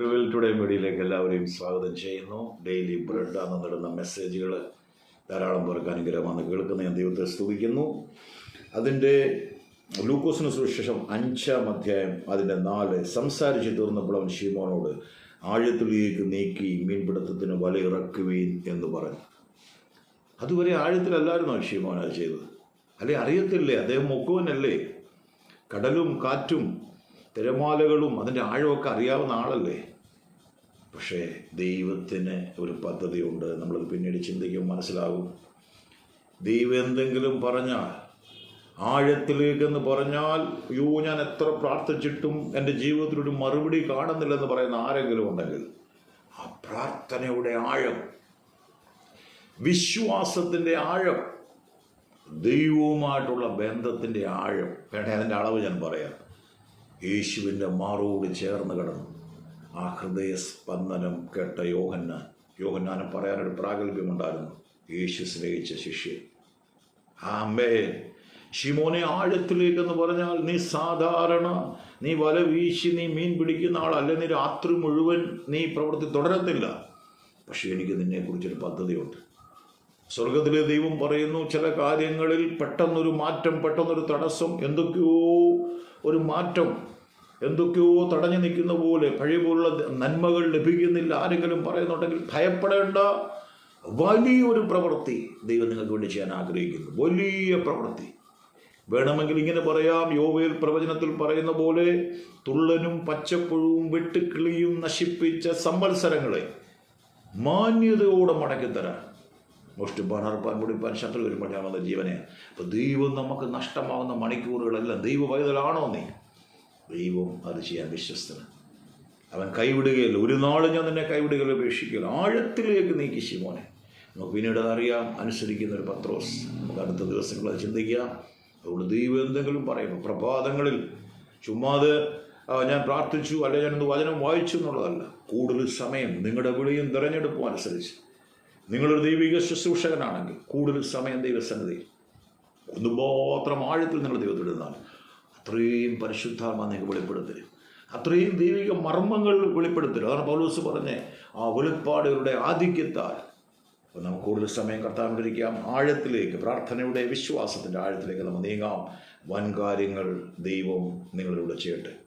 Today മീഡിയയിലേക്ക് എല്ലാവരെയും സ്വാഗതം ചെയ്യുന്നു. ഡെയിലി ബ്രെഡ് എന്ന് നേടുന്ന മെസ്സേജുകൾ ധാരാളം പേർക്ക് അനുഗ്രഹമാണ് കേൾക്കുന്ന ഞാൻ ദൈവത്തെ സ്തുതിക്കുന്നു. അതിന്റെ ലൂക്കോസിന് സുവിശേഷം അഞ്ചാം അധ്യായം അതിന്റെ നാല് സംസാരിച്ച് തീർന്നപ്പോൾ അവൻ ഷീമോനോട് ആഴത്തിലേക്ക് നീക്കി മീൻപിടുത്തത്തിന് വലയിറക്കുവീൻ എന്ന് പറഞ്ഞു. അതുവരെ ആഴത്തിലല്ലായിരുന്നോ ഷീമോൻ അത് ചെയ്തത്? അല്ലെ അറിയത്തില്ലേ? അദ്ദേഹം മുക്കുവനല്ലേ കടലും കാറ്റും തിരമാലകളും അതിന്റെ ആഴമൊക്കെ അറിയാവുന്ന ആളല്ലേ? പക്ഷേ ദൈവത്തിന് ഒരു പദ്ധതിയുണ്ട്. നമ്മളത് പിന്നീട് ചിന്തിക്കും മനസ്സിലാകും. ദൈവം എന്തെങ്കിലും പറഞ്ഞാൽ ആഴത്തിലേക്കെന്ന് പറഞ്ഞാൽ അയ്യോ ഞാൻ എത്ര പ്രാർത്ഥിച്ചിട്ടും എന്റെ ജീവിതത്തിലൊരു മറുപടി കാണുന്നില്ലെന്ന് പറയുന്ന ആരെങ്കിലും ഉണ്ടെങ്കിൽ ആ പ്രാർത്ഥനയുടെ ആഴം വിശ്വാസത്തിന്റെ ആഴം ദൈവവുമായിട്ടുള്ള ബന്ധത്തിന്റെ ആഴം. വേണ്ട അതിന്റെ അളവ് ഞാൻ പറയാം. യേശുവിന്റെ മാറോട് ചേർന്ന് കിടന്നു. ആ ഹൃദയ സ്പന്ദനം കേട്ട യോഹന്ന യോഹന്നാനം പറയാനൊരു പ്രാഗൽഭ്യമുണ്ടായിരുന്നു. യേശു സ്നേഹിച്ച ശിഷ്യൻ ആമേ ഷിമോനെ ആഴത്തിലേക്കെന്ന് പറഞ്ഞാൽ നീ സാധാരണ നീ വല വീശി നീ മീൻ പിടിക്കുന്ന ആളല്ല നീ രാത്രി മുഴുവൻ നീ പ്രവൃത്തി തുടരത്തില്ല. പക്ഷേ എനിക്ക് നിന്നെക്കുറിച്ചൊരു പദ്ധതിയുണ്ട്. സ്വർഗത്തിലെ ദൈവം പറയുന്നു ചില കാര്യങ്ങളിൽ പെട്ടെന്നൊരു മാറ്റം പെട്ടെന്നൊരു തടസ്സം എന്തൊക്കെയോ ഒരു മാറ്റം എന്തൊക്കെയോ തടഞ്ഞു നിൽക്കുന്ന പോലെ പഴയ പോലുള്ള നന്മകൾ ലഭിക്കുന്നില്ല. ആരെങ്കിലും പറയുന്നുണ്ടെങ്കിൽ ഭയപ്പെടേണ്ട. വലിയൊരു പ്രവൃത്തി ദൈവം നിങ്ങൾക്ക് വേണ്ടി ചെയ്യാൻ ആഗ്രഹിക്കുന്നു. വലിയ പ്രവൃത്തി. വേണമെങ്കിൽ ഇങ്ങനെ പറയാം. യോവേൽ പ്രവചനത്തിൽ പറയുന്ന പോലെ തുള്ളനും പച്ചപ്പുഴവും വെട്ടുക്കിളിയും നശിപ്പിച്ച സംവത്സരങ്ങളെ മാന്യതയോടെ മടക്കിത്തരാൻ. മോഷ്ടിപ്പാൻ അറുപ്പാൻ മുടിപ്പാൻ ശത്രു വരുമ്പോൾ ഞാൻ വന്ന ജീവനെ. അപ്പോൾ ദൈവം നമുക്ക് നഷ്ടമാകുന്ന മണിക്കൂറുകളെല്ലാം ദൈവ പൈതലാണോ നീ? ദൈവം അത് ചെയ്യാൻ വിശ്വസ്തന് അവൻ കൈവിടുകയില്ല. ഒരു നാളും ഞാൻ നിന്നെ കൈവിടുകയില്ല ഉപേക്ഷിക്കില്ല ആഴത്തിലേക്ക് നീക്കി ശിമോനെ. നമുക്ക് പിന്നീട് അറിയാം. അനുസരിക്കുന്ന ഒരു പത്രോസ്. നമുക്ക് അടുത്ത ദിവസങ്ങൾ അത് ചിന്തിക്കാം. അതുകൊണ്ട് ദൈവം എന്തെങ്കിലും പറയുന്നു. പ്രഭാതങ്ങളിൽ ചുമ്മാതെ ഞാൻ പ്രാർത്ഥിച്ചു അല്ലെ ഞാനൊന്ന് വചനം വായിച്ചു എന്നുള്ളതല്ല. കൂടുതൽ സമയം നിങ്ങളുടെ വിളിയും തിരഞ്ഞെടുപ്പും അനുസരിച്ച്. നിങ്ങളൊരു ദൈവിക ശുശ്രൂഷകനാണെങ്കിൽ കൂടുതൽ സമയം ദൈവസന്നിധിയിൽ. ഒന്നുമാത്രം ആഴത്തിൽ നിങ്ങൾ ദൈവത്തിടുന്നാൽ അത്രയും പരിശുദ്ധാത്മ നിങ്ങൾക്ക് വെളിപ്പെടുത്തരും അത്രയും ദൈവിക മർമ്മങ്ങൾ വെളിപ്പെടുത്തരും അതാണ് പൗലോസ് പറഞ്ഞേ ആ വെളിപ്പാടുകളുടെ ആധിക്യത്താൽ. അപ്പോൾ നമുക്ക് കൂടുതൽ സമയം കർത്താവിലിരിക്കാം ആഴത്തിലേക്ക് പ്രാർത്ഥനയുടെ വിശ്വാസത്തിന്റെ ആഴത്തിലേക്ക് നമ്മൾ നീങ്ങാം. വൻകാര്യങ്ങൾ ദൈവം നിങ്ങളിലൂടെ ചെയ്യട്ടെ.